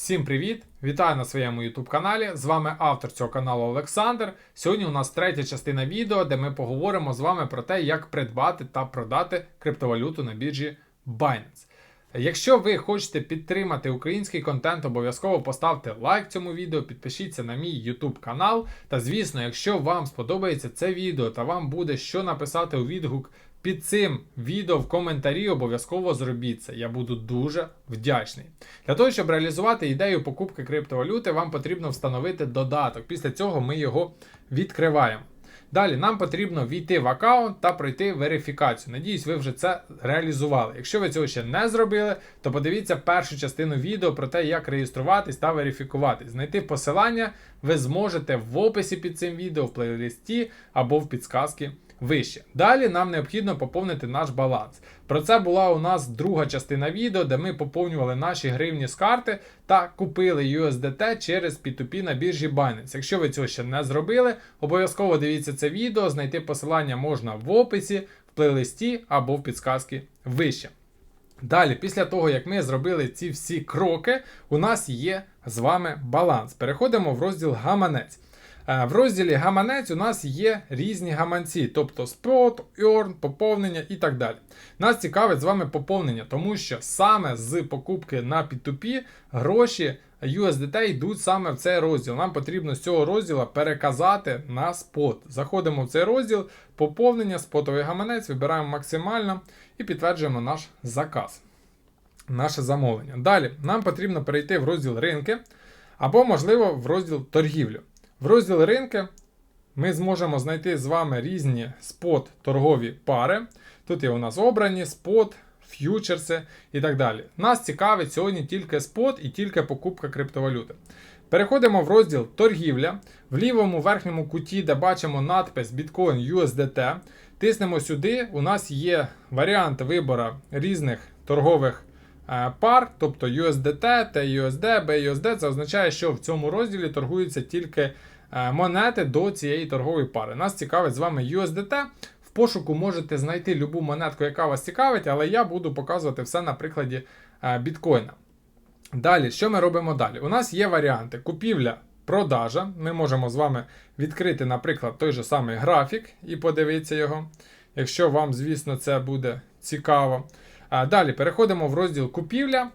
Всім привіт! Вітаю на своєму YouTube каналі. З вами автор цього каналу Олександр. Сьогодні у нас третя частина відео, де ми поговоримо з вами про те, як придбати та продати криптовалюту на біржі Binance. Якщо ви хочете підтримати український контент, обов'язково поставте лайк цьому відео, підпишіться на мій YouTube канал. Та звісно, якщо вам сподобається це відео та вам буде що написати у відгук під цим відео в коментарі, обов'язково зробіть це. Я буду дуже вдячний. Для того, щоб реалізувати ідею покупки криптовалюти, вам потрібно встановити додаток. Після цього ми його відкриваємо. Далі нам потрібно війти в аккаунт та пройти верифікацію. Надіюсь, ви вже це реалізували. Якщо ви цього ще не зробили, то подивіться першу частину відео про те, як реєструватись та верифікуватись. Знайти посилання ви зможете в описі під цим відео, в плейлисті або в підсказці вище. Далі нам необхідно поповнити наш баланс. Про це була у нас друга частина відео, де ми поповнювали наші гривні з карти та купили USDT через P2P на біржі Binance. Якщо ви цього ще не зробили, обов'язково дивіться це відео, знайти посилання можна в описі, в плейлисті або в підсказці вище. Далі, після того, як ми зробили ці всі кроки, у нас є з вами баланс. Переходимо в розділ гаманець. В розділі гаманець у нас є різні гаманці, тобто спот, earn, поповнення і так далі. Нас цікавить з вами поповнення, тому що саме з покупки на P2P гроші USDT йдуть саме в цей розділ. Нам потрібно з цього розділу переказати на спот. Заходимо в цей розділ, поповнення, спотовий гаманець, вибираємо максимально і підтверджуємо наш заказ, наше замовлення. Далі нам потрібно перейти в розділ ринки або, можливо, в розділ торгівлю. В розділ ринки ми зможемо знайти з вами різні спот торгові пари. Тут є у нас обрані спот, ф'ючерси і так далі. Нас цікавить сьогодні тільки спот і тільки покупка криптовалюти. Переходимо в розділ торгівля. В лівому верхньому куті, де бачимо надпис Bitcoin USDT, тиснемо сюди. У нас є варіант вибору різних торгових е, пар, тобто USDT, TUSD, BUSD. Це означає, що в цьому розділі торгуються тільки монети до цієї торгової пари. Нас цікавить з вами USDT. В пошуку можете знайти любу монетку, яка вас цікавить, але я буду показувати все на прикладі е, біткоїна. Далі, що ми робимо далі? У нас є варіанти купівля. Продажа. Ми можемо з вами відкрити, наприклад, той же самий графік і подивитися його, якщо вам, звісно, це буде цікаво. Далі переходимо в розділ купівля.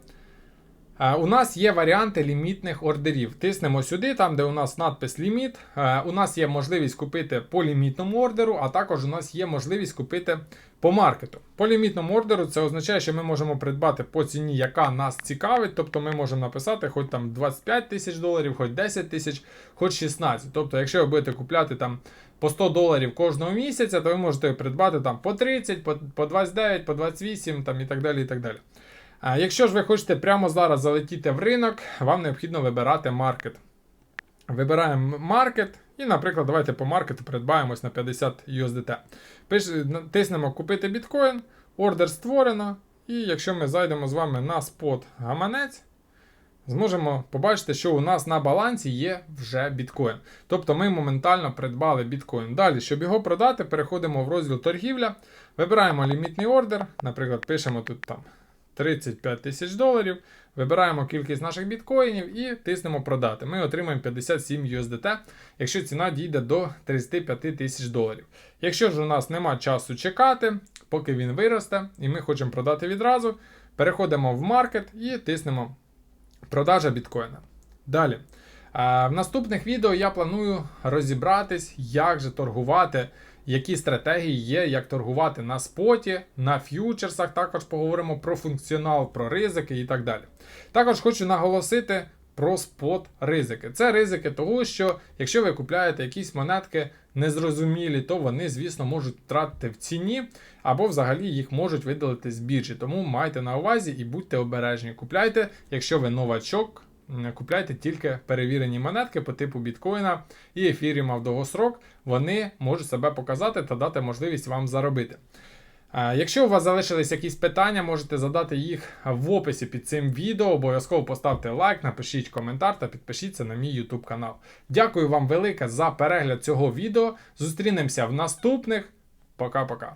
А, У нас є варіанти лімітних ордерів. Тиснемо сюди, там де у нас надпис ліміт. У нас є можливість купити по лімітному ордеру, а також у нас є можливість купити по маркету. По лімітному ордеру це означає, що ми можемо придбати по ціні, яка нас цікавить. Тобто ми можемо написати хоч там 25 тисяч доларів, хоч 10 тисяч, хоч 16. Тобто, якщо ви будете купляти там по 100 доларів кожного місяця, то ви можете придбати там по 30, по, по 29, по 28 там, і так далі. і так далі. Якщо ж ви хочете прямо зараз залетіти в ринок, вам необхідно вибирати маркет. Вибираємо маркет і, наприклад, давайте по маркету придбаємось на 50 USDT. Тиснемо купити біткоін, ордер створено. І якщо ми зайдемо з вами на спот гаманець, зможемо побачити, що у нас на балансі є вже біткоін. Тобто ми моментально придбали біткоін. Далі, щоб його продати, переходимо в розділ торгівля, вибираємо лімітний ордер, наприклад, пишемо тут там 35 тисяч доларів. Вибираємо кількість наших біткоїнів і тиснемо продати. Ми отримаємо 57 USDT, якщо ціна дійде до 35 тисяч доларів. Якщо ж у нас нема часу чекати, поки він виросте, і ми хочемо продати відразу, переходимо в маркет і тиснемо продажа біткоїна. Далі. В наступних відео я планую розібратись, як же торгувати які стратегії є, як торгувати на споті, на ф'ючерсах. Також поговоримо про функціонал, про ризики і так далі. Також хочу наголосити. Про спот ризики. Це ризики того, що якщо ви купляєте якісь монетки незрозумілі, то вони, звісно, можуть втратити в ціні, або взагалі їх можуть видалити з біржі. Тому майте на увазі і будьте обережні. Купляйте, якщо ви новачок, купляйте тільки перевірені монетки по типу біткоїна і ефіріума в довгосрок. Вони можуть себе показати та дати можливість вам заробити. Якщо у вас залишились якісь питання, можете задати їх в описі під цим відео. Обов'язково поставте лайк, напишіть коментар та підпишіться на мій YouTube канал. Дякую вам велике за перегляд цього відео. Зустрінемося в наступних. Пока-пока.